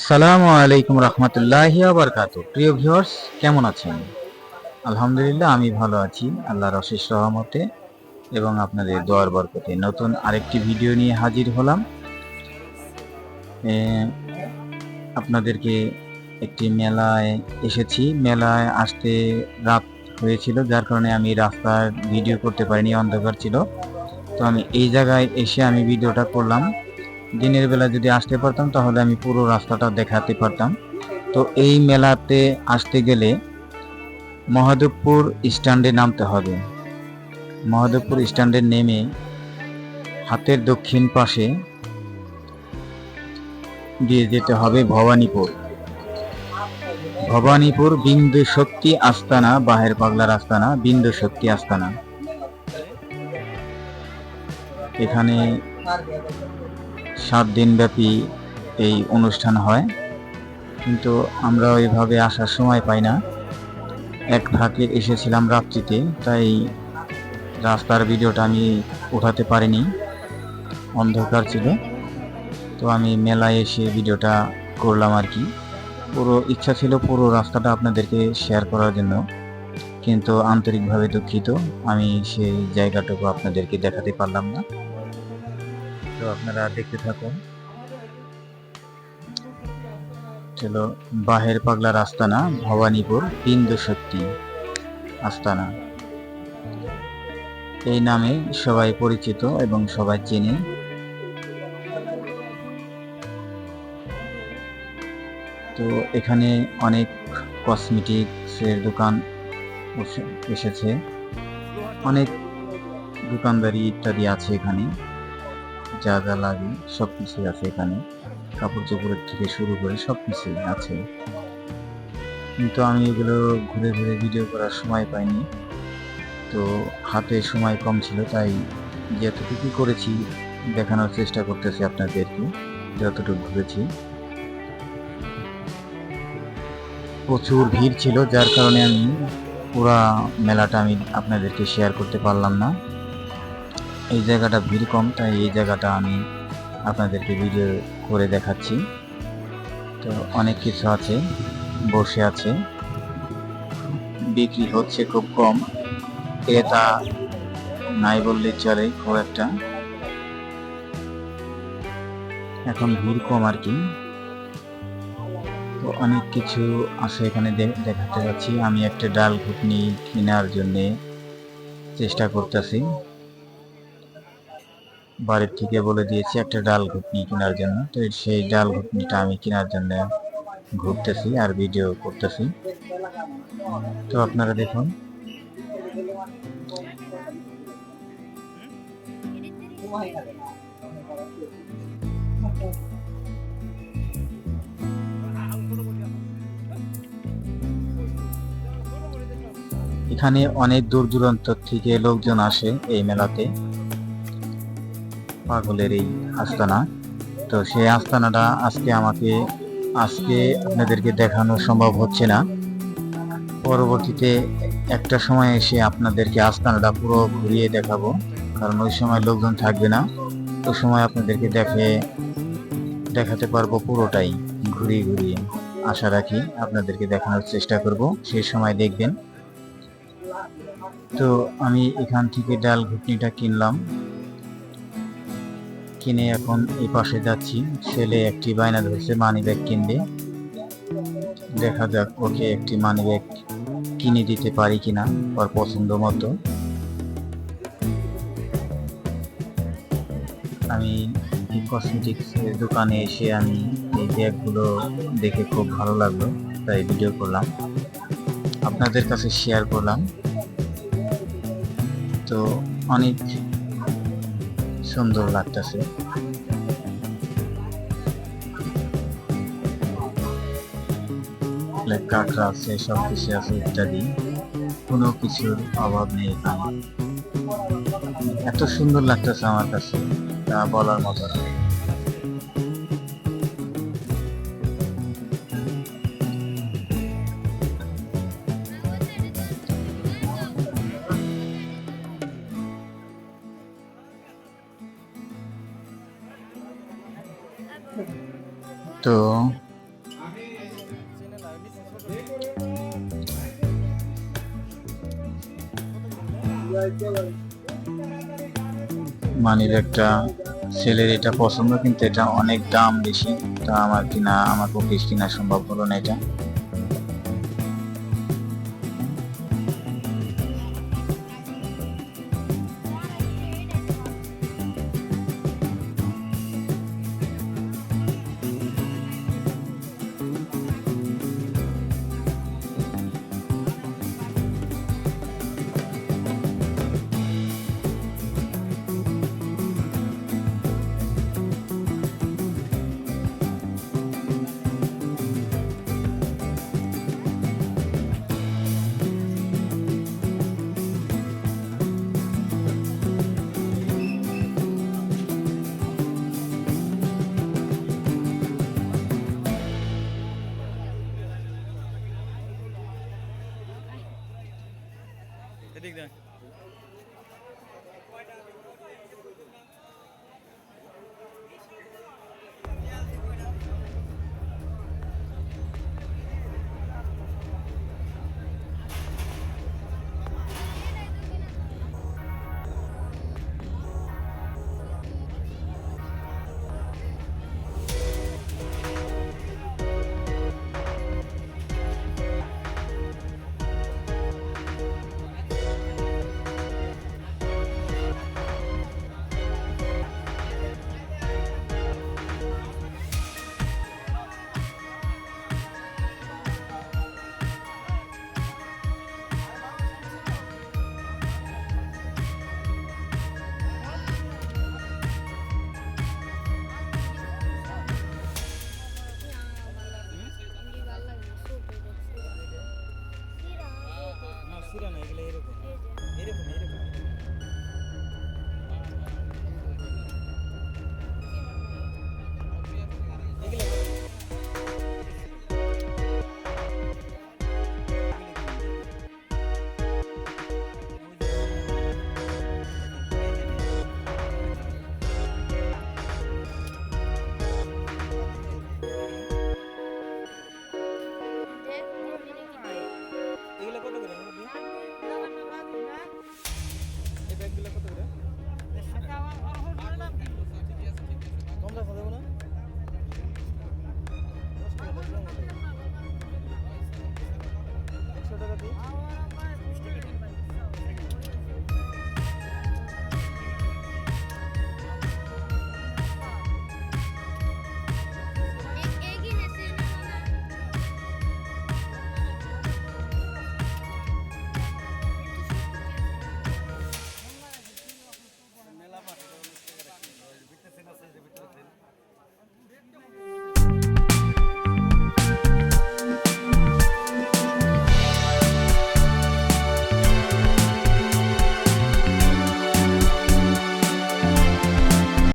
আসসালামু আলাইকুম রহমতুল্লাহ বারকাত প্রিয় ভিউয়ার্স, কেমন আছেন? আলহামদুলিল্লাহ, আমি ভালো আছি। আল্লাহর অশেষ রহমতে এবং আপনাদের দোয়ার বরকতে নতুন আরেকটি ভিডিও নিয়ে হাজির হলাম। আপনাদেরকে একটি মেলায় এসেছি। মেলায় আসতে রাত হয়েছিল, যার কারণে আমি রাস্তার ভিডিও করতে পারিনি, অন্ধকার ছিল। তো আমি এই জায়গায় এসে আমি ভিডিওটা করলাম। দিনের বেলা যদি আসতে পারতাম, তাহলে আমি পুরো রাস্তাটা দেখাতে পারতাম। তো এই মেলাতে আসতে গেলে মহাদেবপুর স্ট্যান্ডে নামতে হবে। মহাদেবপুর স্ট্যান্ডে নেমে হাতের দক্ষিণ পাশে দিয়ে যেতে হবে ভবানীপুর। ভবানীপুর বিন্দু শক্তি আস্তানা, বাহের পাগলার আস্তানা, বিন্দু শক্তি আস্তানা। এখানে সাত দিনব্যাপী এই অনুষ্ঠান হয়। কিন্তু আমরা ওইভাবে আসার সময় পাই না। এক ফাঁকে এসেছিলাম রাত্রিতে, তাই রাস্তার ভিডিওটা আমি উঠাতে পারিনি। অন্ধকার ছিল। তো আমি মেলায় এসে ভিডিওটা করলাম আর কি। পুরো ইচ্ছা ছিল পুরো রাস্তাটা আপনাদেরকে শেয়ার করার জন্য। কিন্তু আন্তরিকভাবে দুঃখিত। আমি সেই জায়গাটুকু আপনাদেরকে দেখাতে পারলাম না। তো আপনারা দেখতে থাকুন। চলো বাহের পাগলার আস্তানা, ভবানীপুর বিন্দু শক্তি আস্তানা। এই নামে সবাই পরিচিত এবং সবাই চেনে। তো এখানে অনেক কসমেটিক্সের দোকান এসেছে। অনেক দোকানদারি ইত্যাদি আছে এখানে। যা যা লাগে সব কিছুই আছে এখানে। কাপড় চোপড়ের থেকে শুরু করে সব কিছুই আছে। কিন্তু আমি এগুলো ঘুরে ঘুরে ভিডিও করার সময় পাইনি। তো হাতে সময় কম ছিল, তাই যতটুকু করেছি, দেখানোর চেষ্টা করতেছি আপনাদেরকে, যতটুকু ঘুরেছি। প্রচুর ভিড় ছিল, যার কারণে আমি পুরা মেলাটা আমি আপনাদেরকে শেয়ার করতে পারলাম না। এই জায়গাটা ভিড় কম, তাই এই জায়গাটা আমি আপনাদেরকে ভিডিও করে দেখাচ্ছি। তো অনেক কিছু আছে, বসে আছে। বিক্রি হচ্ছে খুব কম। ক্রেতা নাই বললে চলে, খুব একটা। এখন ভিড় কম আর কি। তো অনেক কিছু আছে এখানে দেখাতে পাচ্ছি আমি একটা ডাল ঘুটনি কেনার জন্যে চেষ্টা করতেছি। বাড়ির থেকে বলে দিয়েছি, একটা ডাল ঘুটনি কেনার জন্য। তো সেই ডাল ঘুটনিটা আমি কেনার জন্য ঘুরতেছি আর ভিডিও করতেছি। তো আপনারা দেখুন। এখানে অনেক দূর দূরান্ত থেকে লোকজন আসে এই মেলাতে। পাগলের এই আস্তানা। তো সেই আস্তানাটা আজকে আমাকে, আজকে আপনাদেরকে দেখানো সম্ভব হচ্ছে না। পরবর্তীতে একটা সময় এসে আপনাদেরকে আস্তানাটা পুরো ঘুরিয়ে দেখাবো। কারণ ওই সময় লোকজন থাকবে না। ওই সময় আপনাদেরকে দেখে, দেখাতে পারব পুরোটাই ঘুরিয়ে ঘুরিয়ে। আশা রাখি আপনাদেরকে দেখানোর চেষ্টা করব। সেই সময় দেখবেন। তো আমি এখান থেকে ডাল ঘুটনিটা কিনলাম। কিনে এখন এই পাশে যাচ্ছি। ছেলে একটি বায়না ধরছে মানি ব্যাগ কিনবে দেখা যাক ওকে একটি মানি ব্যাগ কিনে দিতে পারি কিনা ওর পছন্দ মতো। আমি কসমেটিক্স দোকানে এসে আমি এই ব্যাগগুলো দেখে খুব ভালো লাগল, তাই ভিডিও করলাম। আপনাদের কাছে শেয়ার করলাম। তো অনেক সুন্দর লাগতেছে। কাঁকড়া আছে সব কিছু আছে, ইত্যাদি। কোনো কিছুর অভাব নেই এখানে। এত সুন্দর লাগতেছে আমার কাছে, তা বলার মতো না। তো মানির একটা ছেলের এটা পছন্দ, কিন্তু এটা অনেক দাম বেশি। তা আমার কিনা, আমার পক্ষে কিনা সম্ভব হলো না এটা। এদিক দেখ